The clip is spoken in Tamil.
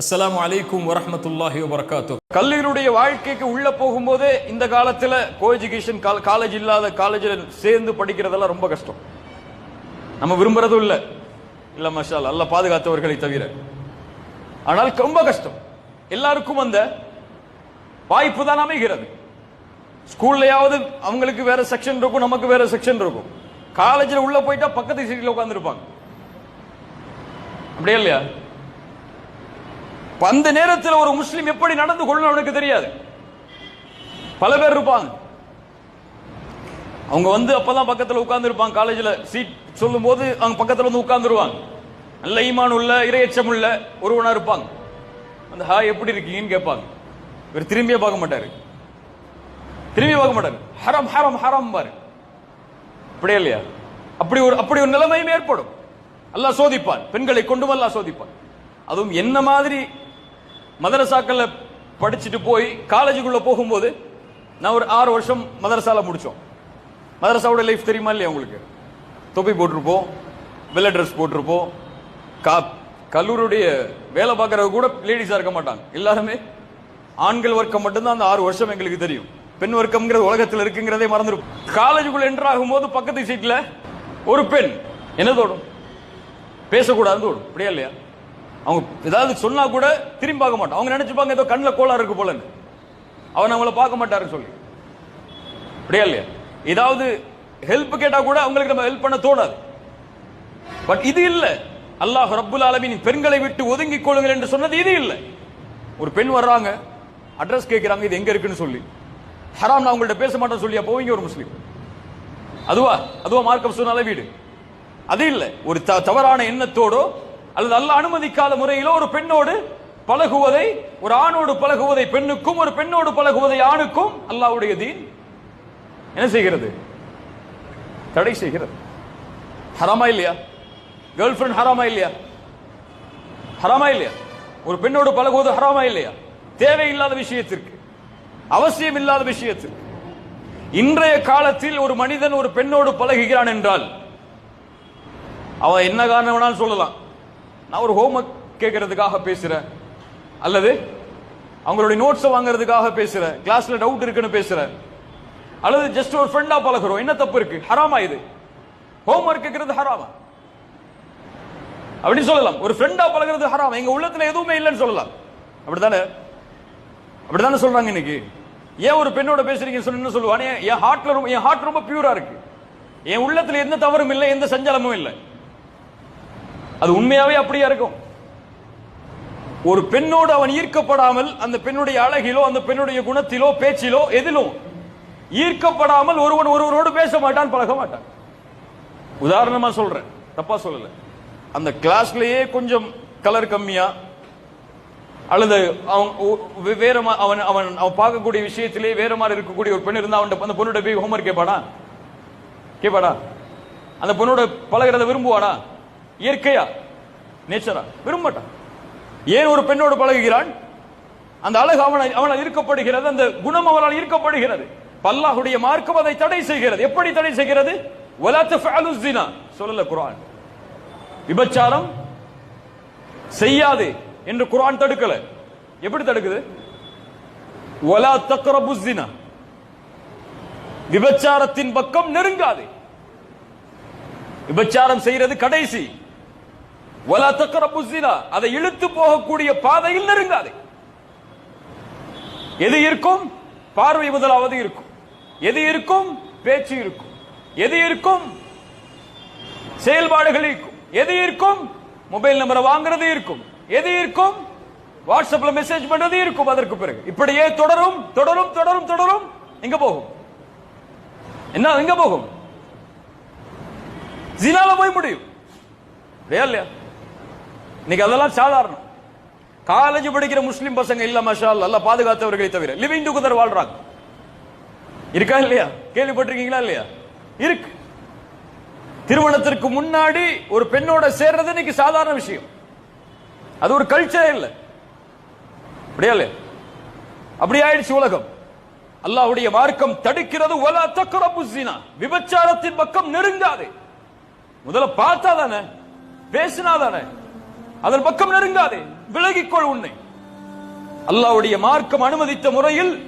அஸ்லாம் அலைக்கும் வரமத்துல்லாஹி வரகாத்து கல்லூரியுடைய வாழ்க்கைக்கு உள்ள போகும்போதே இந்த காலத்துல கோ எஜுகேஷன் காலேஜ் இல்லாத காலேஜில் சேர்ந்து படிக்கிறதெல்லாம் ரொம்ப கஷ்டம். நம்ம விரும்புறதும் இல்ல. இல்ல மஷால் அல்ல பாதுகாத்தவர்களை தவிர. ஆனால் ரொம்ப கஷ்டம். எல்லாருக்கும் அந்த வாய்ப்பு தான் அமைகிறது. ஸ்கூல்லையாவது அவங்களுக்கு வேற செக்ஷன் இருக்கும் நமக்கு வேற செக்ஷன் இருக்கும். காலேஜில் உள்ள போயிட்டா பக்கத்து சீட்டில் உட்காந்துருப்பாங்க அப்படியே இல்லையா? அந்த நேரத்தில் ஒரு முஸ்லீம் எப்படி நடந்து கொள்ளணும் அவனுக்கு தெரியாது. பல பேர் இருப்பாங்க. அவங்க வந்து அப்பதான் பக்கத்துல உட்கார்ந்து இருப்பாங்க காலேஜ்ல சீட் சொல்லும் போது அவங்க பக்கத்துல வந்து உட்கார்ந்துருவாங்க. நல்ல ஈமான் உள்ள இரையச்சம் உள்ள ஒருவனா இருப்பாங்க. அந்த ஹாய் எப்படி இருக்கீங்கன்னு கேட்பாங்க. இவர் திரும்பியே பார்க்க மாட்டாரு. திரும்பி பார்க்க மாட்டாரு. ஹரம் ஹரம் ஹரம் பாரு. அப்படியே இல்லையா? அப்படி ஒரு அப்படி ஒரு நிலைமையும் ஏற்படும். அல்லாஹ் சோதிப்பான். பெண்களை கொண்டும் அல்லாஹ் சோதிப்பான். அதுவும் என்ன மாதிரி மதரசாக்களில் படிச்சுட்டு போய் காலேஜுக்குள்ள போகும்போது நான் ஒரு ஆறு வருஷம் மதரசால முடிச்சோம். மதரசாவோட லைஃப் தெரியுமா இல்லையா உங்களுக்கு? தொப்பி போட்டிருப்போம் வெள்ளை ட்ரெஸ் போட்டிருப்போம். கா கல்லூரியுடைய வேலை பார்க்கறவங்க கூட லேடிஸாக இருக்க மாட்டாங்க. எல்லாருமே ஆண்கள் வர்க்கம் மட்டும்தான் அந்த ஆறு வருஷம் எங்களுக்கு தெரியும். பெண் வர்க்கம்ங்கிறது உலகத்தில் இருக்குங்கிறதே மறந்துருக்கும் காலேஜுக்குள்ள என்டர் ஆகும்போது பக்கத்து சீட்டில் ஒரு பெண். என்ன தோடும்? பேசக்கூடாதுன்னு தோடும். அப்படியா இல்லையா? அவங்க ஏதாவது சொன்னா கூட திரும்பி பார்க்க மாட்டோம். அவங்க நினைச்சுப்பாங்க ஏதோ கண்ணில் கோளாறு இருக்கு போலன்னு. அவன் அவங்கள பார்க்க மாட்டாருன்னு சொல்லி. அப்படியா இல்லையா? ஏதாவது ஹெல்ப் கேட்டா கூட அவங்களுக்கு நம்ம ஹெல்ப் பண்ண தோணாது. பட் இது இல்ல. அல்லாஹ் ரப்புல் ஆலமின் பெண்களை விட்டு ஒதுங்கிக் கொள்ளுங்கள் என்று சொன்னது இது இல்ல. ஒரு பெண் வர்றாங்க அட்ரஸ் கேட்கிறாங்க இது எங்க இருக்குன்னு சொல்லி. ஹராம் நான் உங்கள்ட்ட பேச மாட்டேன்னு சொல்லியா? போவீங்க ஒரு முஸ்லீம். அதுவா? அதுவா மார்க்கம் சொன்னால வீடு. அது இல்ல. ஒரு த- தவறான எண்ணத்தோடோ அல்லது அல்ல அனுமதிக்காத முறையிலோ ஒரு பெண்ணோடு பழகுவதை ஒரு ஆணோடு பழகுவதை பெண்ணுக்கும் ஒரு பெண்ணோடு பழகுவதை ஆணுக்கும் அல்லாவுடைய தீன் என்ன செய்கிறது? தடை செய்கிறது. ஹராமா இல்லையா? கேர்ள் ஃபிரெண்ட் ஹராமா இல்லையா? ஹராமா இல்லையா? ஒரு பெண்ணோடு பழகுவது ஹராமா இல்லையா? தேவையில்லாத விஷயத்திற்கு அவசியம் இல்லாத விஷயத்திற்கு. இன்றைய காலத்தில் ஒரு மனிதன் ஒரு பெண்ணோடு பழகுகிறான் என்றால் அவன் என்ன காரணம் வேணாலும் சொல்லலாம். நான் ஒரு ஹோம்ஒர்க் கேட்கறதுக்காக பேசுறேன். அல்லது அவங்களுடைய நோட்ஸை வாங்குறதுக்காக பேசுறேன். கிளாஸ்ல டவுட் இருக்குன்னு பேசுறேன். அல்லது ஜஸ்ட் ஒரு ஃப்ரெண்டா பழகுறோம். என்ன தப்பு இருக்கு? ஹராமா இது? ஹோம்ஒர்க் கேட்கறது ஹராமா? அப்படின்னு சொல்லலாம். ஒரு ஃப்ரெண்டா பழகுறது ஹராமா? எங்க உள்ளத்துல எதுவுமே இல்லைன்னு சொல்லலாம். அப்படித்தானே? அப்படிதானே சொல்றாங்க இன்னைக்கு? ஏன் ஒரு பெண்ணோட பேசுறீங்கன்னு சொல்லி என்ன சொல்லுவானே. என் ஹார்ட்ல ரொம்ப என் ஹார்ட் ரொம்ப பியூரா இருக்கு. என் உள்ளத்துல எந்த தவறும் இல்லை எந்த சஞ்சலமும் இல்லை. அது உண்மையாவே அப்படியா இருக்கும்? ஒரு பெண்ணோடு அவன் ஈர்க்கப்படாமல் அந்த பெண்ணுடைய அழகிலோ அந்த பெண்ணுடைய குணத்திலோ பேச்சிலோ எதிலும் ஈர்க்கப்படாமல் ஒருவன் ஒருவரோடு பேச மாட்டான் பழக மாட்டான். உதாரணமா சொல்றேன். தப்பா சொல்லல. அந்த கிளாஸ்லயே கொஞ்சம் கலர் கம்மியா அல்லது அவன் வேற மா- அவன் அவன் அவன் பார்க்கக்கூடிய விஷயத்திலே வேற மாதிரி இருக்கக்கூடிய ஒரு பெண் இருந்தா அவன் அந்த பொண்ணோட போய் ஹோம்ஒர்க் கேட்பானா? கேட்பாடா அந்த பொண்ணோட பழகிறத விரும்புவானா? இயற்கையா? நேச்சரா விரும்ப மாட்டான் ஏன் ஒரு பெண்ணோடு பழகுகிறான் அந்த அழகு அவனை அவனால் ஈர்க்கப்படுகிறது அந்த குணம் அவனால் ஈர்க்கப்படுகிறது. பல்லாஹுடைய மார்க்கம் அதை தடை செய்கிறது. எப்படி தடை செய்கிறது? சொல்லல குரான் விபச்சாரம் செய்யாது என்று குரான் தடுக்கல. எப்படி தடுக்குது? ஒலா தக்கரபுசினா விபச்சாரத்தின் பக்கம் நெருங்காது. விபச்சாரம் செய்யறது கடைசி. வலா தக்கரப்பு ஸினா அதை இழுத்து போகக்கூடிய பாதையில் நெருங்காதே. எது இருக்கும்? பார்வை முதலாவது இருக்கும். எது இருக்கும்? பேச்சு இருக்கும். எது இருக்கும்? செயல்பாடுகள் இருக்கும். எது இருக்கும்? மொபைல் நம்பரை வாங்குறது இருக்கும். எது இருக்கும்? வாட்ஸ்அப்ல மெசேஜ் பண்றது இருக்கும் அதற்கு பிறகு. இப்படியே தொடரும் தொடரும் தொடரும் தொடரும். எங்க போகும்? என்ன எங்க போகும்? ஜினால போய் முடியும். இல்லையா இன்னைக்கு அதெல்லாம் சாதாரணம். காலேஜ் படிக்கிற முஸ்லீம் பசங்க இல்ல மஷால் அல்ல பாதுகாத்தவர்களை தவிர லிவிங் டுகெதர் வாழ்றாங்க. இருக்கா இல்லையா? கேள்விப்பட்டிருக்கீங்களா இல்லையா? இருக்கு. திருமணத்திற்கு முன்னாடி ஒரு பெண்ணோட சேர்றது இன்னைக்கு சாதாரண விஷயம். அது ஒரு கல்ச்சரே இல்ல. அப்படியா இல்லையா? அப்படி ஆயிடுச்சு உலகம். அல்லாஹ்வுடைய மார்க்கம் தடுக்கிறது வலா தக்கர ஸினா. விபச்சாரத்தின் பக்கம் நெருங்காது. முதல்ல பார்த்தா தானே? பேசினா தானே? அதன் பக்கம் நெருங்காதே விலகிக்கொள் உன்னை. அல்லாவுடைய மார்க்கம் அனுமதித்த முறையில்